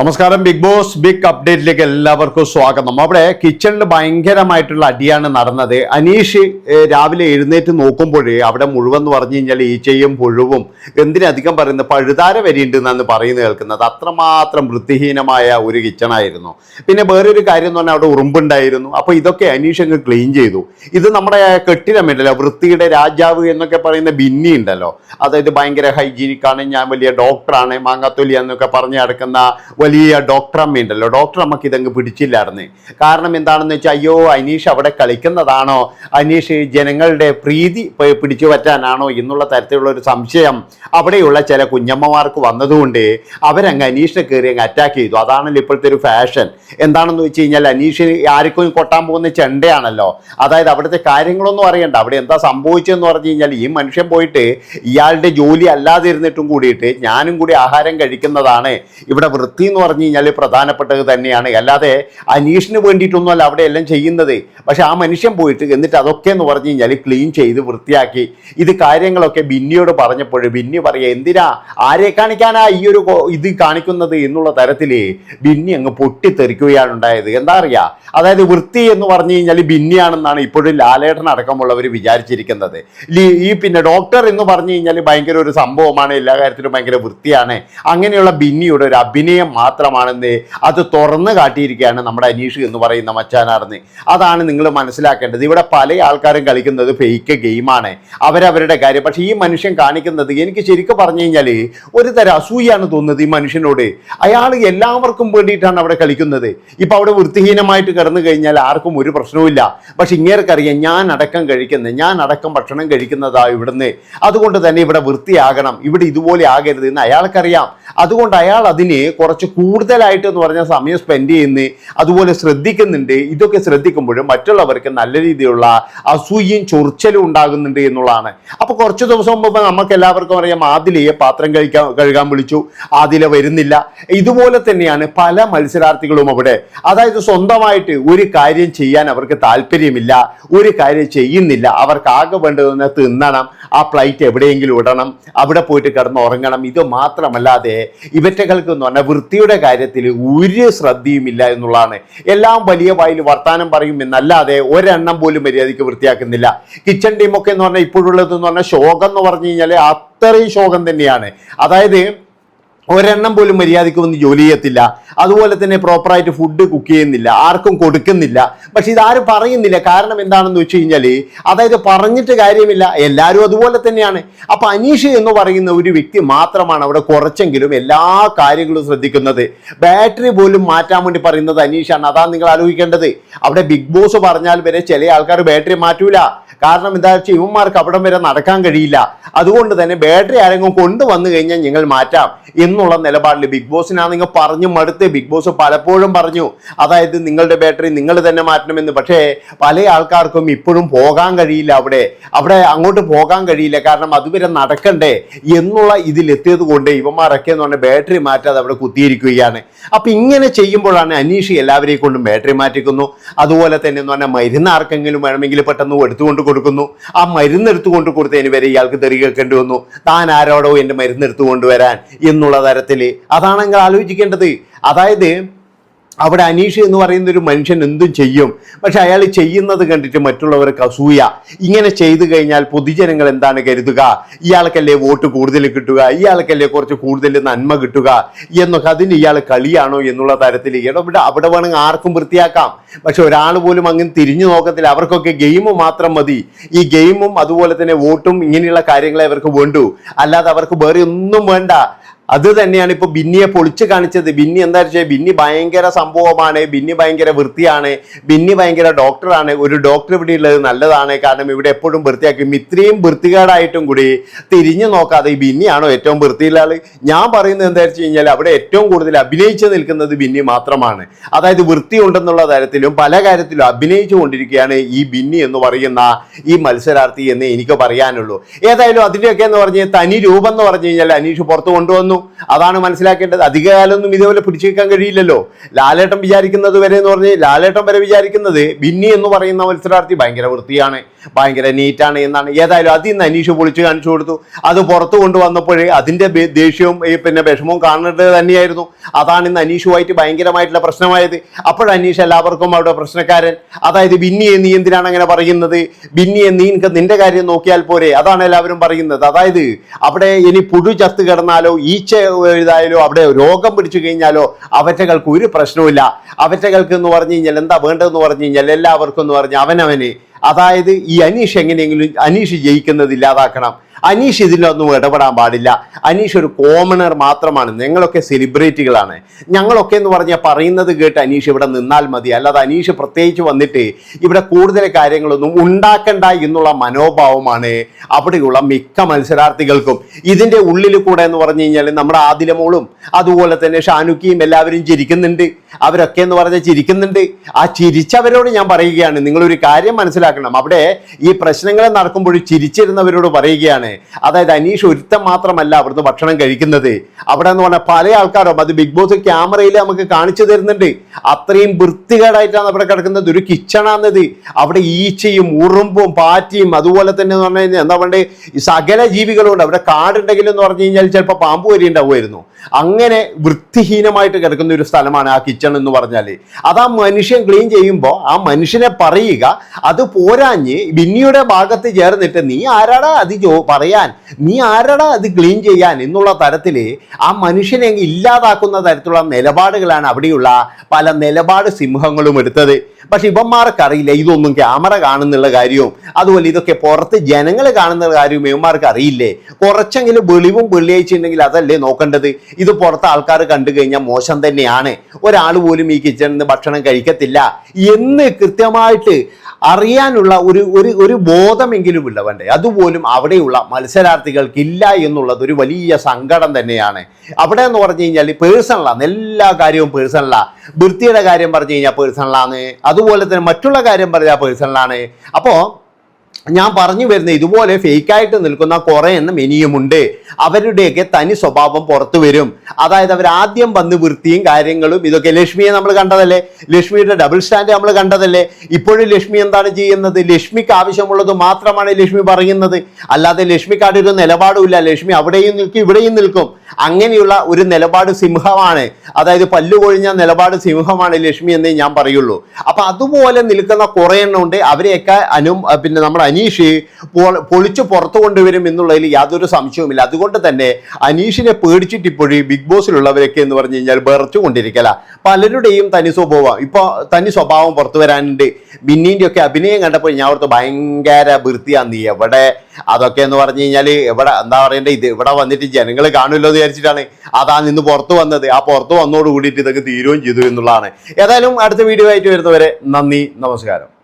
നമസ്കാരം big boss big അപ്ഡേറ്റിലേക്ക് എല്ലാവർക്കും സ്വാഗതം. അവിടെ കിച്ചണിൽ ഭയങ്കരമായിട്ടുള്ള അടിയാണ് നടന്നത്. അനീഷ് രാവിലെ എഴുന്നേറ്റ് നോക്കുമ്പോഴേ അവിടെ മുഴുവൻ എന്ന് പറഞ്ഞു കഴിഞ്ഞാൽ ഈച്ചയും പുഴുവും എന്തിനധികം പറയുന്നത് പഴുതാര വരിയുണ്ട് എന്നാണ് പറയുന്നത് കേൾക്കുന്നത്. അത്രമാത്രം വൃത്തിഹീനമായ ഒരു കിച്ചണായിരുന്നു. പിന്നെ വേറൊരു കാര്യം എന്ന് പറഞ്ഞാൽ അവിടെ ഉറുമ്പുണ്ടായിരുന്നു. അപ്പോൾ ഇതൊക്കെ അനീഷ് അങ്ങ് ക്ലീൻ ചെയ്തു. ഇത് നമ്മുടെ കെട്ടിടമില്ലല്ലോ വൃത്തിയുടെ രാജാവ് എന്നൊക്കെ പറയുന്ന ബിന്നി ഉണ്ടല്ലോ. അതായത് ഭയങ്കര ഹൈജീനിക്കാണ് ഞാൻ വലിയ ഡോക്ടറാണ് മാങ്ങാത്തൊലി എന്നൊക്കെ പറഞ്ഞ് നടക്കുന്ന വലിയ ഡോക്ടർ അമ്മ ഉണ്ടല്ലോ. ഡോക്ടർ അമ്മയ്ക്ക് ഇതങ്ങ് പിടിച്ചില്ലായിരുന്നു. കാരണം എന്താണെന്ന് വെച്ചാൽ അയ്യോ അനീഷ് അവിടെ കളിക്കുന്നതാണോ? അനീഷ് ജനങ്ങളുടെ പ്രീതി പിടിച്ചു പറ്റാനാണോ എന്നുള്ള തരത്തിലുള്ള ഒരു സംശയം അവിടെയുള്ള ചില കുഞ്ഞമ്മമാർക്ക് വന്നതുകൊണ്ട് അവരങ്ങ് അനീഷിനെ കയറി അങ്ങ് അറ്റാക്ക് ചെയ്തു. അതാണല്ലോ ഇപ്പോഴത്തെ ഒരു ഫാഷൻ എന്താണെന്ന് വെച്ച് കഴിഞ്ഞാൽ അനീഷ് ആർക്കും കൊട്ടാൻ പോകുന്ന ചെണ്ടയാണല്ലോ. അതായത് അവിടുത്തെ കാര്യങ്ങളൊന്നും അറിയണ്ട. അവിടെ എന്താ സംഭവിച്ചതെന്ന് പറഞ്ഞു കഴിഞ്ഞാൽ ഈ മനുഷ്യൻ പോയിട്ട് ഇയാളുടെ ജോലി അല്ലാതിരുന്നിട്ടും കൂടിയിട്ട് ഞാനും കൂടി ആഹാരം കഴിക്കുന്നതാണ്. ഇവിടെ വൃത്തി എന്ന് പറഞ്ഞു കഴിഞ്ഞാൽ പ്രധാനപ്പെട്ടത് തന്നെയാണ്. അല്ലാതെ അനീഷിന് വേണ്ടിയിട്ടൊന്നുമല്ല അവിടെ എല്ലാം ചെയ്യുന്നത്. പക്ഷെ ആ മനുഷ്യൻ പോയിട്ട് എന്നിട്ട് അതൊക്കെ എന്ന് പറഞ്ഞു കഴിഞ്ഞാൽ ക്ലീൻ ചെയ്ത് വൃത്തിയാക്കി. ഇത് കാര്യങ്ങളൊക്കെ ബിന്നിയോട് പറഞ്ഞപ്പോൾ ബിന്നി പറയുക എന്തിനാ? ആരെ കാണിക്കാനാ ഈ ഒരു ഇത് കാണിക്കുന്നത്? എന്നുള്ള തരത്തിൽ ബിന്നി അങ്ങ് പൊട്ടിത്തെറിക്കുകയാണ് ഉണ്ടായത്. എന്താ അറിയാ? അതായത് വൃത്തി എന്ന് പറഞ്ഞു കഴിഞ്ഞാൽ ബിന്നിയാണെന്നാണ് ഇപ്പോഴും ലാലേട്ടൻ അടക്കമുള്ളവർ വിചാരിച്ചിരിക്കുന്നത്. ഈ പിന്നെ ഡോക്ടർ എന്ന് പറഞ്ഞു കഴിഞ്ഞാൽ ഭയങ്കര ഒരു സംഭവമാണ്. എല്ലാ കാര്യത്തിലും ഭയങ്കര വൃത്തിയാണ്. അങ്ങനെയുള്ള ബിന്നിയുടെ ഒരു അഭിനയം മാത്രമാണെന്ന് അത് തുറന്നു കാട്ടിയിരിക്കുകയാണ് നമ്മുടെ അനീഷ് എന്ന് പറയുന്ന മച്ചാനാർന്ന്. അതാണ് നിങ്ങൾ മനസ്സിലാക്കേണ്ടത്. ഇവിടെ പല ആൾക്കാരും കളിക്കുന്നത് ഫേക്ക് ഗെയിമാണ് അവരവരുടെ കാര്യം. പക്ഷേ ഈ മനുഷ്യൻ കാണിക്കുന്നത് എനിക്ക് ശരിക്കും പറഞ്ഞു കഴിഞ്ഞാൽ ഒരു തരം അസൂയാണ് തോന്നുന്നത് ഈ മനുഷ്യനോട്. അയാൾ എല്ലാവർക്കും വേണ്ടിയിട്ടാണ് അവിടെ കളിക്കുന്നത്. ഇപ്പം അവിടെ വൃത്തിഹീനമായിട്ട് കിടന്നു കഴിഞ്ഞാൽ ആർക്കും ഒരു പ്രശ്നവുമില്ല പക്ഷെ ഇങ്ങേർക്കറിയാം ഞാൻ അടക്കം കഴിക്കുന്നത് ഞാൻ അടക്കം ഭക്ഷണം കഴിക്കുന്നതാ ഇവിടുന്ന്. അതുകൊണ്ട് തന്നെ ഇവിടെ വൃത്തിയാകണം. ഇവിടെ ഇതുപോലെ ആകരുത് എന്ന് അയാൾക്കറിയാം. അതുകൊണ്ട് അയാൾ അതിന് കുറച്ച് കൂടുതലായിട്ട് എന്ന് പറഞ്ഞാൽ സമയം സ്പെൻഡ് ചെയ്യുന്നു അതുപോലെ ശ്രദ്ധിക്കുന്നുണ്ട്. ഇതൊക്കെ ശ്രദ്ധിക്കുമ്പോഴും മറ്റുള്ളവർക്ക് നല്ല രീതിയിലുള്ള അസൂയയും ചൊറിച്ചലും ഉണ്ടാകുന്നുണ്ട് എന്നുള്ളതാണ്. അപ്പോൾ കുറച്ച് ദിവസം മുമ്പ് നമുക്ക് എല്ലാവർക്കും അറിയാം ആദിലയെ പാത്രം കഴിക്കാൻ കഴുകാൻ വിളിച്ചു. ആദില വരുന്നില്ല. ഇതുപോലെ തന്നെയാണ് പല മത്സരാർത്ഥികളും അവിടെ. അതായത് സ്വന്തമായിട്ട് ഒരു കാര്യം ചെയ്യാൻ അവർക്ക് താല്പര്യമില്ല ഒരു കാര്യം ചെയ്യുന്നില്ല. അവർക്ക് ആകെ വേണ്ടതെന്ന് തിന്നണം ആ ഫ്ലൈറ്റ് എവിടെയെങ്കിലും ഇടണം അവിടെ പോയിട്ട് കിടന്ന് ഉറങ്ങണം. ഇത് മാത്രമല്ലാതെ ഇവറ്റകൾക്ക് എന്ന് പറഞ്ഞാൽ വൃത്തിയുടെ കാര്യത്തിൽ ഒരു ശ്രദ്ധയുമില്ല എന്നുള്ളതാണ്. എല്ലാം വലിയ വായിൽ വർത്താനം പറയും എന്നല്ലാതെ ഒരെണ്ണം പോലും മര്യാദയ്ക്ക് വൃത്തിയാക്കുന്നില്ല. കിച്ചൺ ടീമൊക്കെ എന്ന് പറഞ്ഞാൽ ഇപ്പോഴുള്ളത് എന്ന് പറഞ്ഞാൽ ശോകം എന്ന് പറഞ്ഞു കഴിഞ്ഞാൽ അത്രയും ശോകം തന്നെയാണ്. അതായത് ഒരെണ്ണം പോലും മര്യാദയ്ക്ക് വന്ന് ജോലി ചെയ്യത്തില്ല. അതുപോലെ തന്നെ പ്രോപ്പറായിട്ട് ഫുഡ് കുക്ക് ചെയ്യുന്നില്ല. ആർക്കും കൊടുക്കുന്നില്ല. പക്ഷെ ഇതാരും പറയുന്നില്ല. കാരണം എന്താണെന്ന് വെച്ച് കഴിഞ്ഞാൽ അതായത് പറഞ്ഞിട്ട് കാര്യമില്ല. എല്ലാവരും അതുപോലെ തന്നെയാണ്. അപ്പൊ അനീഷ് എന്ന് പറയുന്ന ഒരു വ്യക്തി മാത്രമാണ് അവിടെ കുറച്ചെങ്കിലും എല്ലാ കാര്യങ്ങളും ശ്രദ്ധിക്കുന്നത്. ബാറ്ററി പോലും മാറ്റാൻ വേണ്ടി പറയുന്നത് അനീഷാണ്. അതാണ് നിങ്ങൾ ആലോചിക്കേണ്ടത്. അവിടെ ബിഗ് ബോസ് പറഞ്ഞാൽ വരെ ചില ആൾക്കാർ ബാറ്ററി മാറ്റൂല. കാരണം എന്താ വെച്ചാൽ ഇവന്മാർക്ക് അവിടം വരെ നടക്കാൻ കഴിയില്ല. അതുകൊണ്ട് തന്നെ ബാറ്ററി ആരെങ്കിലും കൊണ്ടുവന്നു കഴിഞ്ഞാൽ ഞങ്ങൾ മാറ്റാം. എന്നുള്ള നിലപാടിൽ ബിഗ് ബോസിനാണ് നിങ്ങൾ പറഞ്ഞു മടുത്ത് ബിഗ് ബോസ് പലപ്പോഴും പറഞ്ഞു അതായത് നിങ്ങളുടെ ബാറ്ററി നിങ്ങൾ തന്നെ മാറ്റണമെന്ന്. പക്ഷേ പല ആൾക്കാർക്കും ഇപ്പോഴും പോകാൻ കഴിയില്ല അവിടെ. അവിടെ അങ്ങോട്ട് പോകാൻ കഴിയില്ല. കാരണം അതുവരെ നടക്കണ്ടേ എന്നുള്ള ഇതിലെത്തിയത് കൊണ്ട് ഇവന്മാരൊക്കെ എന്ന് പറഞ്ഞാൽ ബാറ്ററി മാറ്റാതെ അവിടെ കുത്തിയിരിക്കുകയാണ്. അപ്പം ഇങ്ങനെ ചെയ്യുമ്പോഴാണ് അനീഷ് എല്ലാവരെയും കൊണ്ടും ബാറ്ററി മാറ്റിക്കുന്നു. അതുപോലെ തന്നെ എന്ന് പറഞ്ഞാൽ മരുന്ന് ആർക്കെങ്കിലും വേണമെങ്കിൽ പെട്ടെന്ന് എടുത്തുകൊണ്ട് കൊടുക്കുന്നു. ആ മരുന്ന് എടുത്തുകൊണ്ട് കൊടുത്തതിന് വരെ ഇയാൾക്ക് തെറി കേൾക്കേണ്ടി വന്നു. താൻ ആരോടോ എന്റെ മരുന്ന് എടുത്തുകൊണ്ട് വരാൻ എന്നുള്ള തരത്തിൽ അതാണ് നിങ്ങൾ ആലോചിക്കേണ്ടത്. അതായത് അവിടെ അനീഷ് എന്ന് പറയുന്ന ഒരു മനുഷ്യൻ എന്തും ചെയ്യും. പക്ഷെ അയാൾ ചെയ്യുന്നത് കണ്ടിട്ട് മറ്റുള്ളവർക്ക് അസൂയ ഇങ്ങനെ ചെയ്തു കഴിഞ്ഞാൽ പൊതുജനങ്ങൾ എന്താണ് കരുതുക? ഇയാൾക്കല്ലേ വോട്ട് കൂടുതൽ കിട്ടുക? ഇയാൾക്കല്ലേ കുറച്ച് കൂടുതൽ നന്മ കിട്ടുക? എന്നൊക്കെ അതിന് ഇയാൾ കളിയാണോ എന്നുള്ള തരത്തിൽ ഇവിടെ അവിടെ വേണമെങ്കിൽ ആർക്കും വൃത്തിയാക്കാം. പക്ഷെ ഒരാൾ പോലും അങ്ങനെ തിരിഞ്ഞു നോക്കത്തില്ല. അവർക്കൊക്കെ ഗെയിം മാത്രം മതി. ഈ ഗെയിമും അതുപോലെ തന്നെ വോട്ടും ഇങ്ങനെയുള്ള കാര്യങ്ങളെ അവർക്ക് വേണ്ടു. അല്ലാതെ അവർക്ക് വേറെ ഒന്നും വേണ്ട. അത് തന്നെയാണ് ഇപ്പൊ ബിന്നിയെ പൊളിച്ച് കാണിച്ചത്. ബിന്നി എന്താ വെച്ചാൽ ബിന്നി ഭയങ്കര സംഭവമാണ് ബിന്നി ഭയങ്കര വൃത്തിയാണ് ബിന്നി ഭയങ്കര ഡോക്ടറാണ് ഒരു ഡോക്ടർ ഇവിടെ ഉള്ളത് നല്ലതാണ്. കാരണം ഇവിടെ എപ്പോഴും വൃത്തിയാക്കും. ഇത്രയും വൃത്തികേടായിട്ടും കൂടി തിരിഞ്ഞു നോക്കാതെ ഈ ബിന്നിയാണോ ഏറ്റവും വൃത്തിയുള്ള ഞാൻ പറയുന്നത് എന്താ വെച്ച് കഴിഞ്ഞാൽ അവിടെ ഏറ്റവും കൂടുതൽ അഭിനയിച്ചു നിൽക്കുന്നത് ബിന്നി മാത്രമാണ്. അതായത് വൃത്തി ഉണ്ടെന്നുള്ള തരത്തിലും പല കാര്യത്തിലും അഭിനയിച്ചു കൊണ്ടിരിക്കുകയാണ് ഈ ബിന്നി എന്ന് പറയുന്ന ഈ മത്സരാർത്ഥി എന്ന് എനിക്ക് പറയാനുള്ളൂ. ഏതായാലും അതിന്റെയൊക്കെ എന്ന് പറഞ്ഞ് തനി രൂപം എന്ന് പറഞ്ഞു കഴിഞ്ഞാൽ അനീഷ് പുറത്ത് കൊണ്ടുവന്നു. അതാണ് മനസ്സിലാക്കേണ്ടത്. അധികകാലമൊന്നും ഇതേപോലെ പിടിച്ചു വെക്കാൻ കഴിയില്ലല്ലോ. ലാലേട്ടൻ വിചാരിക്കുന്നത് വരെ എന്ന് പറഞ്ഞ് ലാലേട്ടൻ വരെ വിചാരിക്കുന്നത് ബിന്നി എന്ന് പറയുന്ന മത്സരാർത്ഥി ഭയങ്കര വൃത്തിയാണ്. ഭയങ്കര നീറ്റാണ് എന്നാണ്. ഏതായാലും അതിൽ നിന്ന് അനീഷ് പൊളിച്ച് കാണിച്ചു കൊടുത്തു. അത് പുറത്ത് കൊണ്ടുവന്നപ്പോഴേ അതിന്റെ ദേഷ്യവും പിന്നെ വിഷമവും കാണേണ്ടത് തന്നെയായിരുന്നു. അതാണ് ഇന്ന് അനീഷുമായിട്ട് ഭയങ്കരമായിട്ടുള്ള പ്രശ്നമായത്. അപ്പോൾ അനീഷ് എല്ലാവർക്കും അവിടെ പ്രശ്നക്കാരൻ. അതായത് ബിന്നിയെ നീ എന്തിനാണ് അങ്ങനെ പറയുന്നത്? ബിന്നിയെ നീ എനിക്ക് നിന്റെ കാര്യം നോക്കിയാൽ പോരെ. അതാണ് എല്ലാവരും പറയുന്നത്. അതായത് അവിടെ ഇനി പുഴു ചത്ത് കിടന്നാലോ ഈച്ച ഇതായാലോ അവിടെ രോഗം പിടിച്ചു കഴിഞ്ഞാലോ അവറ്റകൾക്ക് ഒരു പ്രശ്നവുമില്ല. അവറ്റകൾക്ക് എന്ന് പറഞ്ഞു കഴിഞ്ഞാൽ എന്താ വേണ്ടതെന്ന് പറഞ്ഞു കഴിഞ്ഞാൽ എല്ലാവർക്കും എന്ന് പറഞ്ഞാൽ അവനവന് അതായത് ഈ അനീഷ് എങ്ങനെയെങ്കിലും അനീഷ് ജയിക്കുന്നത് ഇല്ലാതാക്കണം. അനീഷ് ഇതിലൊന്നും ഇടപെടാൻ പാടില്ല. അനീഷ് ഒരു കോമണർ മാത്രമാണ്. നിങ്ങളൊക്കെ സെലിബ്രിറ്റികളാണ് ഞങ്ങളൊക്കെ എന്ന് പറഞ്ഞാൽ പറയുന്നത് കേട്ട് അനീഷ് ഇവിടെ നിന്നാൽ മതി. അല്ലാതെ അനീഷ് പ്രത്യേകിച്ച് വന്നിട്ട് ഇവിടെ കൂടുതൽ കാര്യങ്ങളൊന്നും ഉണ്ടാക്കണ്ട എന്നുള്ള മനോഭാവമാണ് അവിടെയുള്ള മിക്ക മത്സരാർത്ഥികൾക്കും. ഇതിന്റെ ഉള്ളിൽ കൂടെ എന്ന് പറഞ്ഞു കഴിഞ്ഞാൽ നമ്മുടെ ആദിലമോളും അതുപോലെ തന്നെ ഷാനുക്കിയും എല്ലാവരും ചിരിക്കുന്നുണ്ട്. അവരൊക്കെ എന്ന് പറഞ്ഞാൽ ചിരിക്കുന്നുണ്ട്. ആ ചിരിച്ചവരോട് ഞാൻ പറയുകയാണ്. നിങ്ങളൊരു കാര്യം മനസ്സിലാക്കണം. അവിടെ ഈ പ്രശ്നങ്ങൾ നടക്കുമ്പോൾ ചിരിച്ചിരുന്നവരോട് പറയുകയാണ്. അതായത് അനീഷ് ഒരുത്തം മാത്രമല്ല അവിടുന്ന് ഭക്ഷണം കഴിക്കുന്നത്. അവിടെ എന്ന് പറഞ്ഞാൽ പല ആൾക്കാരും അത് ബിഗ് ബോസ് ക്യാമറയിൽ നമുക്ക് കാണിച്ചു തരുന്നുണ്ട്. അത്രയും വൃത്തികേടായിട്ടാണ് അവിടെ കിടക്കുന്നത്. ഒരു കിച്ചണാന്നത് അവിടെ ഈച്ചയും ഉറുമ്പും പാറ്റിയും അതുപോലെ തന്നെ എന്ന് പറഞ്ഞു കഴിഞ്ഞാൽ എന്താ പറയുക സകല ജീവികളുണ്ട്. അവിടെ കാടുണ്ടെങ്കിലും എന്ന് പറഞ്ഞു കഴിഞ്ഞാൽ ചിലപ്പോൾ പാമ്പ് വരി ഉണ്ടാവുമായിരുന്നു. അങ്ങനെ വൃത്തിഹീനമായിട്ട് കിടക്കുന്ന ഒരു സ്ഥലമാണ് ആ കിച്ചൺ എന്ന് പറഞ്ഞാൽ അത് ആ മനുഷ്യൻ ക്ലീൻ ചെയ്യുമ്പോൾ ആ മനുഷ്യനെ പറയുക അത് പോരാഞ്ഞ് ബിന്നിയുടെ ഭാഗത്ത് ചേർന്നിട്ട് നീ ആരാടാ? അത് ജോ പറയാൻ നീ ആരടാ അത് ക്ലീൻ ചെയ്യാൻ എന്നുള്ള തരത്തിൽ ആ മനുഷ്യനെ ഇല്ലാതാക്കുന്ന തരത്തിലുള്ള നിലപാടുകളാണ് അവിടെയുള്ള പല നിലപാട് സിംഹങ്ങളും എടുത്തത്. പക്ഷെ ഇവന്മാർക്ക് അറിയില്ല ഇതൊന്നും ക്യാമറ കാണുന്നുള്ള കാര്യവും അതുപോലെ ഇതൊക്കെ പുറത്ത് ജനങ്ങൾ കാണുന്ന കാര്യവും ഇവന്മാർക്ക് അറിയില്ലേ കുറച്ചെങ്കിലും വെളിവും വെള്ളിയാഴ്ച ഉണ്ടെങ്കിൽ അതല്ലേ നോക്കേണ്ടത്? ഇത് പുറത്ത് ആൾക്കാർ കണ്ടു കഴിഞ്ഞാൽ മോശം തന്നെയാണ്. ഒരാൾ പോലും ഈ കിച്ചണിൽ നിന്ന് ഭക്ഷണം കഴിക്കത്തില്ല. എന്ന് കൃത്യമായിട്ട് അറിയാനുള്ള ഒരു ഒരു ഒരു ബോധമെങ്കിലും വേണ്ടേ അതുപോലും അവിടെയുള്ള മത്സരാർത്ഥികൾക്കില്ല എന്നുള്ളത് ഒരു വലിയ സങ്കടം തന്നെയാണ്. അവിടെ എന്ന് പറഞ്ഞു കഴിഞ്ഞാൽ പേഴ്സണലാണ് എല്ലാ കാര്യവും പേഴ്സണലാണ് വൃത്തിയുടെ കാര്യം പറഞ്ഞു കഴിഞ്ഞാൽ പേഴ്സണലാണ് അതുപോലെ തന്നെ മറ്റുള്ള കാര്യം പറഞ്ഞാൽ പേഴ്സണലാണ് അപ്പോൾ ഞാൻ പറഞ്ഞു വരുന്ന ഇതുപോലെ ഫേക്കായിട്ട് നിൽക്കുന്ന കുറേ എണ്ണം ഇനിയുമുണ്ട്. അവരുടെയൊക്കെ തനി സ്വഭാവം പുറത്തു വരും. അതായത് അവർ ആദ്യം വന്ന് വൃത്തിയും കാര്യങ്ങളും ഇതൊക്കെ ലക്ഷ്മിയെ നമ്മൾ കണ്ടതല്ലേ? ലക്ഷ്മിയുടെ ഡബിൾ സ്റ്റാൻഡ് നമ്മൾ കണ്ടതല്ലേ? ഇപ്പോഴും ലക്ഷ്മി എന്താണ് ചെയ്യുന്നത്? ലക്ഷ്മിക്ക് ആവശ്യമുള്ളത് മാത്രമാണ് ലക്ഷ്മി പറയുന്നത്. അല്ലാതെ ലക്ഷ്മിക്കാട് ഒരു നിലപാടുമില്ല ലക്ഷ്മി അവിടെയും നിൽക്കും ഇവിടെയും നിൽക്കും. അങ്ങനെയുള്ള ഒരു നിലപാട് സിംഹമാണ്. അതായത് പല്ലു കൊഴിഞ്ഞ നിലപാട് സിംഹമാണ് ലക്ഷ്മി എന്നേ ഞാൻ പറയുള്ളൂ. അപ്പൊ അതുപോലെ നിൽക്കുന്ന കുറേ എണ്ണം ഉണ്ട് അവരെയൊക്കെ അനു പിന്നെ നമ്മുടെ അനീഷ് പൊളിച്ച് പുറത്തു കൊണ്ടുവരും എന്നുള്ളതിൽ യാതൊരു സംശയവുമില്ല. അതുകൊണ്ട് തന്നെ അനീഷിനെ പേടിച്ചിട്ട് ഇപ്പോഴും ബിഗ് ബോസിലുള്ളവരൊക്കെ എന്ന് പറഞ്ഞു കഴിഞ്ഞാൽ ബെറച്ചു കൊണ്ടിരിക്കല പലരുടെയും തനി സ്വഭാവം. ഇപ്പോൾ തനി സ്വഭാവം പുറത്തു വരാനുണ്ട്. ബിന്നീന്റെ ഒക്കെ അഭിനയം കണ്ടപ്പോൾ ഞാൻ ഓർത്ത് ഭയങ്കര വൃത്തിയാണ് നീ എവിടെ? അതൊക്കെ എന്ന് പറഞ്ഞു കഴിഞ്ഞാൽ എവിടെ എന്താ പറയണ്ടേ? ഇത് ഇവിടെ വന്നിട്ട് ജനങ്ങൾ കാണുമല്ലോ എന്ന് വിചാരിച്ചിട്ടാണ് അതാ നിന്ന് പുറത്തു വന്നത്. ആ പുറത്തു വന്നോട് കൂടിയിട്ട് ഇതൊക്കെ തീരുകയും ചെയ്തു എന്നുള്ളതാണ്. ഏതായാലും അടുത്ത വീഡിയോ ആയിട്ട് വരുന്നവരെ നന്ദി നമസ്കാരം.